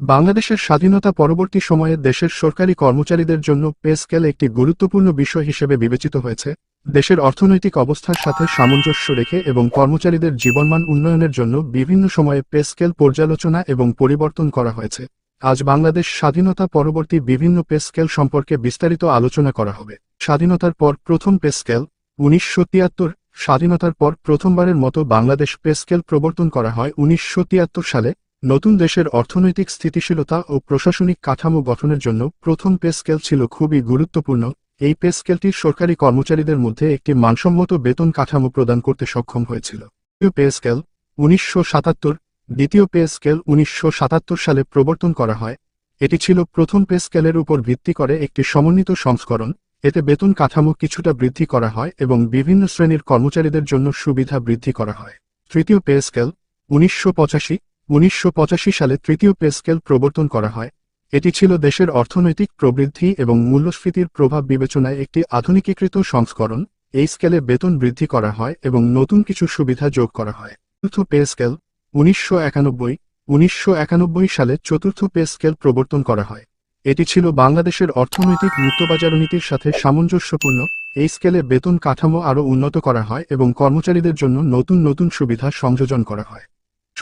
বাংলাদেশের স্বাধীনতা পরবর্তী সময়ে দেশের সরকারি কর্মচারীদের জন্য পে স্কেল একটি গুরুত্বপূর্ণ বিষয় হিসেবে বিবেচিত হয়েছে। দেশের অর্থনৈতিক অবস্থার সাথে সামঞ্জস্য রেখে এবং কর্মচারীদের জীবনমান উন্নয়নের জন্য বিভিন্ন সময়ে পে স্কেল পর্যালোচনা এবং পরিবর্তন করা হয়েছে। আজ বাংলাদেশ স্বাধীনতা পরবর্তী বিভিন্ন পে স্কেল সম্পর্কে বিস্তারিত আলোচনা করা হবে। স্বাধীনতার পর প্রথম পে স্কেল, উনিশশো তিয়াত্তর, স্বাধীনতার পর প্রথমবারের মতো বাংলাদেশ পে স্কেল প্রবর্তন করা হয় উনিশশো তিয়াত্তর সালে। নতুন দেশের অর্থনৈতিক স্থিতিশীলতা ও প্রশাসনিক কাঠামো গঠনের জন্য প্রথম পে স্কেল ছিল খুবই গুরুত্বপূর্ণ। এই পে স্কেলটি সরকারি কর্মচারীদের মধ্যে একটি মানসম্মত বেতন কাঠামো প্রদান করতে সক্ষম হয়েছিল। দ্বিতীয় পে স্কেল উনিশশো সাতাত্তর, দ্বিতীয় পে স্কেল উনিশশো সাতাত্তর সালে প্রবর্তন করা হয়। এটি ছিল প্রথম পে স্কেলের উপর ভিত্তি করে একটি সমন্বিত সংস্করণ। এতে বেতন কাঠামো কিছুটা বৃদ্ধি করা হয় এবং বিভিন্ন শ্রেণির কর্মচারীদের জন্য সুবিধা বৃদ্ধি করা হয়। তৃতীয় পে স্কেল উনিশশো পঁচাশি উনিশশো পঁচাশি সালে তৃতীয় পে স্কেল প্রবর্তন করা হয়। এটি ছিল দেশের অর্থনৈতিক প্রবৃদ্ধি এবং মূল্যস্ফীতির প্রভাব বিবেচনায় একটি আধুনিকীকৃত সংস্করণ। এই স্কেলে বেতন বৃদ্ধি করা হয় এবং নতুন কিছু সুবিধা যোগ করা হয়। চতুর্থ পে স্কেল, উনিশশো একানব্বই উনিশশো একানব্বই সালে চতুর্থ পে স্কেল প্রবর্তন করা হয়। এটি ছিল বাংলাদেশের অর্থনৈতিক মুক্তবাজার নীতির সাথে সামঞ্জস্যপূর্ণ। এই স্কেলে বেতন কাঠামো আরও উন্নত করা হয় এবং কর্মচারীদের জন্য নতুন নতুন সুবিধা সংযোজন করা হয়।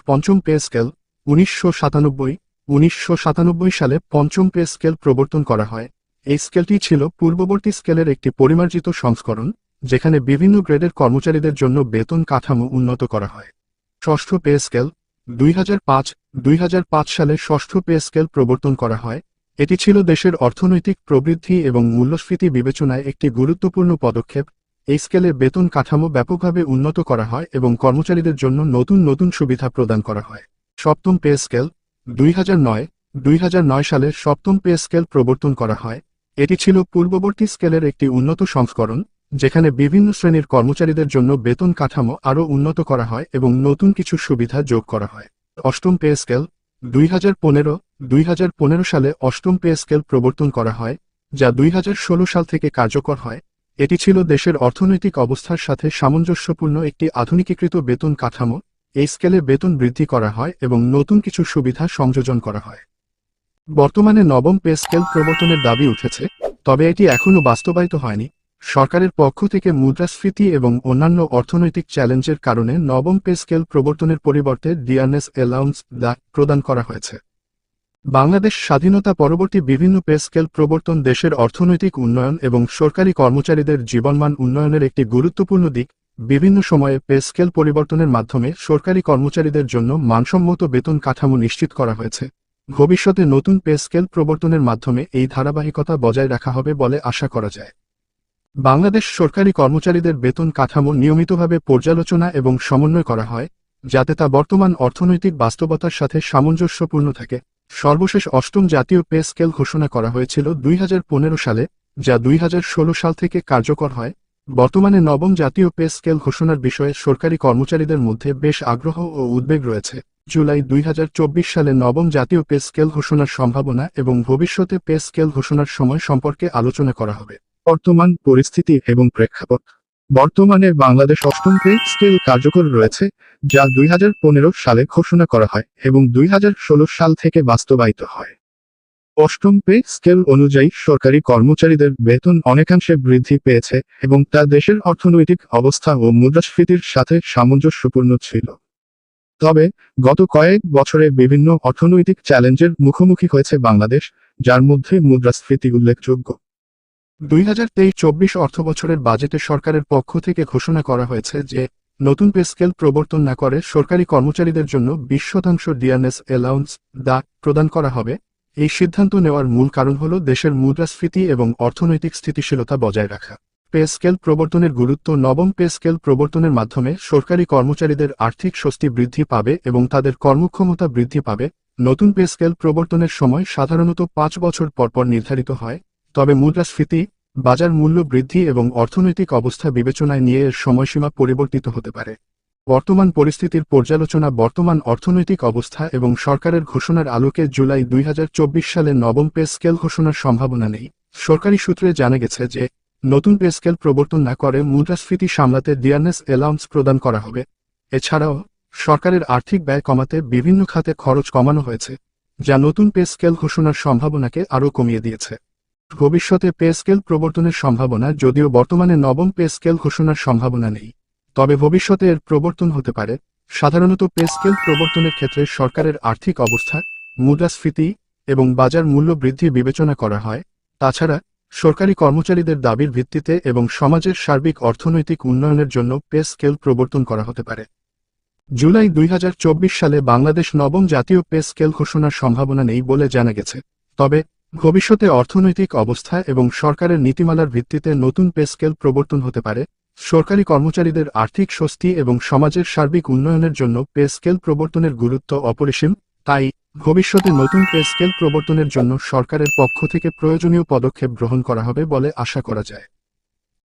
পঞ্চম পে স্কেল, উনিশশো সাতানব্বই উনিশশো সাতানব্বই সালে পঞ্চম পে স্কেল প্রবর্তন করা হয়। এই স্কেলটি ছিল পূর্ববর্তী স্কেলের একটি পরিমার্জিত সংস্করণ, যেখানে বিভিন্ন গ্রেডের কর্মচারীদের জন্য বেতন কাঠামো উন্নত করা হয়। ষষ্ঠ পে স্কেল, দুই হাজার পাঁচ, দুই হাজার পাঁচ সালে ষষ্ঠ পে স্কেল প্রবর্তন করা হয়। এটি ছিল দেশের অর্থনৈতিক প্রবৃদ্ধি এবং মূল্যস্ফীতি বিবেচনায় একটি গুরুত্বপূর্ণ পদক্ষেপ এই স্কেলে বেতন কাঠামো ব্যাপকভাবে উন্নত করা হয় এবং কর্মচারীদের জন্য নতুন নতুন সুবিধা প্রদান করা হয়। সপ্তম পে স্কেল দুই হাজার নয়, দুই হাজার নয় সালে সপ্তম পে স্কেল প্রবর্তন করা হয়। এটি ছিল পূর্ববর্তী স্কেলের একটি উন্নত সংস্করণ, যেখানে বিভিন্ন শ্রেণির কর্মচারীদের জন্য বেতন কাঠামো আরও উন্নত করা হয় এবং নতুন কিছু সুবিধা যোগ করা হয়। অষ্টম পে স্কেল দুই হাজার পনেরো, দুই হাজার পনেরো সালে অষ্টম পে স্কেল প্রবর্তন করা হয়, যা দুই হাজার ষোলো সাল থেকে কার্যকর হয় এটি ছিল দেশের অর্থনৈতিক অবস্থার সাথে সামঞ্জস্যপূর্ণ একটি আধুনিকীকৃত বেতন কাঠামো, এই স্কেলে বেতন বৃদ্ধি করা হয় এবং নতুন কিছু সুবিধা সংযোজন করা হয়। বর্তমানে নবম পে স্কেল প্রবর্তনের দাবি উঠেছে, তবে এটি এখনও বাস্তবায়িত হয়নি। সরকারের পক্ষ থেকে মুদ্রাস্ফীতি এবং অন্যান্য অর্থনৈতিক চ্যালেঞ্জের কারণে নবম পে স্কেল প্রবর্তনের পরিবর্তে ডিআরএস অ্যালাউন্স দা প্রদান করা হয়েছে। বাংলাদেশ স্বাধীনতা পরবর্তী বিভিন্ন পে স্কেল প্রবর্তন দেশের অর্থনৈতিক উন্নয়ন এবং সরকারি কর্মচারীদের জীবনমান উন্নয়নের একটি গুরুত্বপূর্ণ দিক। বিভিন্ন সময়ে পে স্কেল পরিবর্তনের মাধ্যমে সরকারি কর্মচারীদের জন্য মানসম্মত বেতন কাঠামো নিশ্চিত করা হয়েছে। ভবিষ্যতে নতুন পে স্কেল প্রবর্তনের মাধ্যমে এই ধারাবাহিকতা বজায় রাখা হবে বলে আশা করা যায়। বাংলাদেশ সরকারি কর্মচারীদের বেতন কাঠামো নিয়মিতভাবে পর্যালোচনা এবং সমন্বয় করা হয়, যাতে তা বর্তমান অর্থনৈতিক বাস্তবতার সাথে সামঞ্জস্যপূর্ণ থাকে। সর্বশেষ অষ্টম জাতীয় পে স্কেল ঘোষণা করা হয়েছিল দুই সালে, যা দুই সাল থেকে কার্যকর হয়। বর্তমানে নবম জাতীয় পে স্কেল ঘোষণার বিষয়ে সরকারি কর্মচারীদের মধ্যে বেশ আগ্রহ ও উদ্বেগ রয়েছে। জুলাই দুই হাজার চব্বিশ সালে নবম জাতীয় পে স্কেল ঘোষণার সম্ভাবনা এবং ভবিষ্যতে পে স্কেল ঘোষণার সময় সম্পর্কে আলোচনা করা হবে। বর্তমান পরিস্থিতি এবং প্রেক্ষাপট বর্তমানে বাংলাদেশ অষ্টম পে স্কেল কার্যকর রয়েছে, যা দুই হাজার পনেরো সালে ঘোষণা করা হয় এবং দুই হাজার ষোলো সাল থেকে বাস্তবায়িত হয়। অষ্টম পে স্কেল অনুযায়ী সরকারি কর্মচারীদের বেতন অনেকাংশে বৃদ্ধি পেয়েছে এবং তা দেশের অর্থনৈতিক অবস্থা ও মুদ্রাস্ফীতির সাথে সামঞ্জস্যপূর্ণ ছিল। তবে, গত কয়েক বছরে বিভিন্ন অর্থনৈতিক চ্যালেঞ্জের মুখোমুখি হয়েছে বাংলাদেশ, যার মধ্যে মুদ্রাস্ফীতি উল্লেখযোগ্য। দুই হাজার তেইশ চব্বিশ অর্থবছরের বাজেটে সরকারের পক্ষ থেকে ঘোষণা করা হয়েছে যে, নতুন পে স্কেল প্রবর্তন না করে সরকারি কর্মচারীদের জন্য বিশ শতাংশ ডিআরএস অ্যালাউন্স দা প্রদান করা হবে। এই সিদ্ধান্ত নেওয়ার মূল কারণ হল দেশের মুদ্রাস্ফীতি এবং অর্থনৈতিক স্থিতিশীলতা বজায় রাখা। পে স্কেল প্রবর্তনের গুরুত্ব নবম পে স্কেল প্রবর্তনের মাধ্যমে সরকারি কর্মচারীদের আর্থিক স্বস্তি বৃদ্ধি পাবে এবং তাদের কর্মক্ষমতা বৃদ্ধি পাবে। নতুন পে স্কেল প্রবর্তনের সময় সাধারণত পাঁচ বছর পরপর নির্ধারিত হয়। তবে মুদ্রাস্ফীতি, বাজার মূল্য বৃদ্ধি এবং অর্থনৈতিক অবস্থা বিবেচনায় নিয়ে এর সময়সীমা পরিবর্তিত হতে পারে। বর্তমান পরিস্থিতির পর্যালোচনা বর্তমান অর্থনৈতিক অবস্থা এবং সরকারের ঘোষণার আলোকে জুলাই দুই হাজার চব্বিশ সালে নবম পে স্কেল ঘোষণার সম্ভাবনা নেই। সরকারি সূত্রে জানা গেছে যে, নতুন পে স্কেল প্রবর্তন না করে মুদ্রাস্ফীতি সামলাতে ডিআরএস অ্যালাউন্স প্রদান করা হবে। এছাড়াও, সরকারের আর্থিক ব্যয় কমাতে বিভিন্ন খাতে খরচ কমানো হয়েছে, যা নতুন পে স্কেল ঘোষণার সম্ভাবনাকে আরও কমিয়ে দিয়েছে। ভবিষ্যতে পে স্কেল প্রবর্তনের সম্ভাবনা, যদিও বর্তমানে নবম পে স্কেল ঘোষণার সম্ভাবনা নেই। তবে ভবিষ্যতে এর প্রবর্তন হতে পারে। সাধারণত পে স্কেল প্রবর্তনের ক্ষেত্রে সরকারের আর্থিক অবস্থা, মুদ্রাস্ফীতি এবং বাজার মূল্য বৃদ্ধি বিবেচনা করা হয়। তাছাড়া, সরকারি কর্মচারীদের দাবির ভিত্তিতে এবং সমাজের সার্বিক অর্থনৈতিক উন্নয়নের জন্য পে স্কেল প্রবর্তন করা হতে পারে। জুলাই দুই হাজার চব্বিশ সালে বাংলাদেশ নবম জাতীয় পে স্কেল ঘোষণার সম্ভাবনা নেই বলে জানা গেছে। তবে ভবিষ্যতে অর্থনৈতিক অবস্থা এবং সরকারের নীতিমালার ভিত্তিতে নতুন পে স্কেল প্রবর্তন হতে পারে। সরকারি কর্মচারীদের আর্থিক স্বস্তি এবং সমাজের সার্বিক উন্নয়নের জন্য পে স্কেল প্রবর্তনের গুরুত্ব অপরিসীম, তাই ভবিষ্যতে নতুন পে স্কেল প্রবর্তনের জন্য সরকারের পক্ষ থেকে প্রয়োজনীয় পদক্ষেপ গ্রহণ করা হবে বলে আশা করা যায়।